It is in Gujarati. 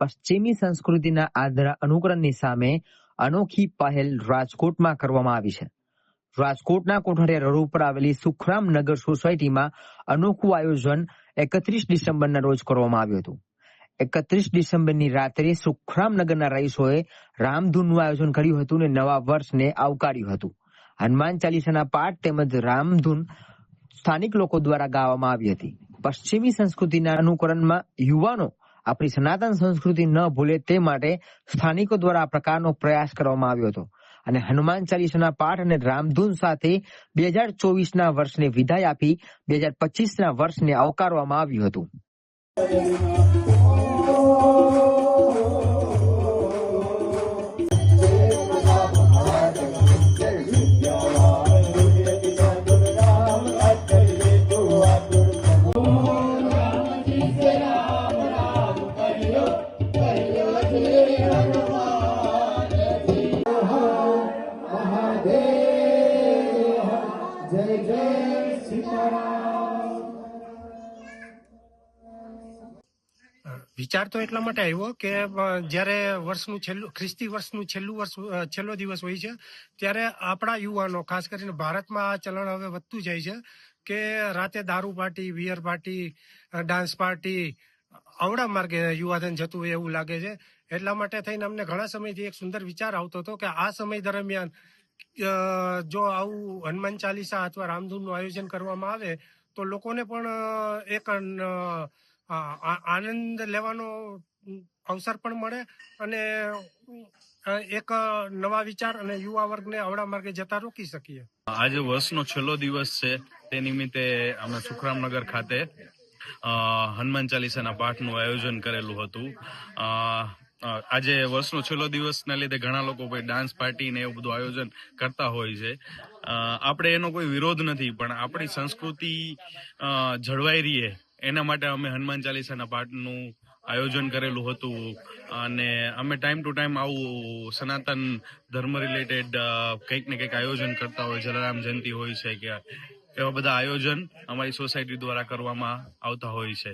પશ્ચિમી સંસ્કૃતિના આદરા અનુકરણની સામે અનોખી પહેલ રાજકોટમાં કરવામાં આવી છે. રાજકોટના કોઠારિયા રોડ ઉપર આવેલી સુખરામ નગર સોસાયટીમાં અનોખું આયોજન એકત્રીસ ડિસેમ્બરના રોજ કરવામાં આવ્યું હતું. એકત્રીસ ડિસેમ્બરની રાત્રે સુખરામનગરના રહીશોએ રામધૂનનું આયોજન કર્યું હતું અને નવા વર્ષને આવકાર્યું હતું. હનુમાન ચાલીસાના પાઠ તેમજ રામધૂન સ્થાનિક લોકો દ્વારા ગાવામાં આવી હતી. પશ્ચિમી સંસ્કૃતિના અનુકરણમાં યુવાનો આપણી સનાતન સંસ્કૃતિ ન ભૂલે તે માટે સ્થાનિકો દ્વારા આ પ્રકારનો પ્રયાસ કરવામાં આવ્યો હતો. અને હનુમાન ચાલીસાના પાઠ અને રામધૂન સાથે બે હજાર ચોવીસના વર્ષને વિદાય આપી બે હજાર પચીસના વર્ષને આવકારવામાં આવ્યું હતું. વિચાર તો એટલા માટે આવ્યો કે જ્યારે વર્ષનું છેલ્લું, ખ્રિસ્તી વર્ષનું છેલ્લું વર્ષ છેલ્લો દિવસ હોય છે, ત્યારે આપણા યુવાનો, ખાસ કરીને ભારતમાં આ ચલણ હવે વધતું જાય છે, કે રાતે દારૂ party beer party dance party અવડા માર્ગે યુવાધન જતું હોય એવું લાગે છે. એટલા માટે થઈને અમને ઘણા સમયથી એક સુંદર વિચાર આવતો હતો કે આ સમય દરમિયાન જો આવું હનુમાન ચાલીસા અથવા રામધૂનનું આયોજન કરવામાં આવે, તો લોકોને પણ એક આનંદ લેવાનો અવસર પણ મળે અને એક નવા વિચાર અને યુવા વર્ગને અવળા માર્ગે જતા રોકી શકીએ. આજે વર્ષનો છેલ્લો દિવસ છે. તે નિમિત્તે અમે સુખરામનગર ખાતે હનુમાન ચાલીસાના પાઠનું આયોજન કરેલું હતું. આજે વર્ષનો છેલ્લો દિવસના લીધે ઘણા લોકો કોઈ ડાન્સ પાર્ટી ને એવું બધું આયોજન કરતા હોય છે. આપણે એનો કોઈ વિરોધ નથી, પણ આપણી સંસ્કૃતિ જળવાઈ રહીએ. એના માટે અમે હનુમાન ચાલીસાના પાઠનું આયોજન કરેલું હતું. અને અમે ટાઈમ ટુ ટાઈમ આવું સનાતન ધર્મ રિલેટેડ કંઈક ને કંઈક આયોજન કરતા હોય. જલારામ જયંતિ હોય છે કે એવા બધા આયોજન અમારી સોસાયટી દ્વારા કરવામાં આવતા હોય છે.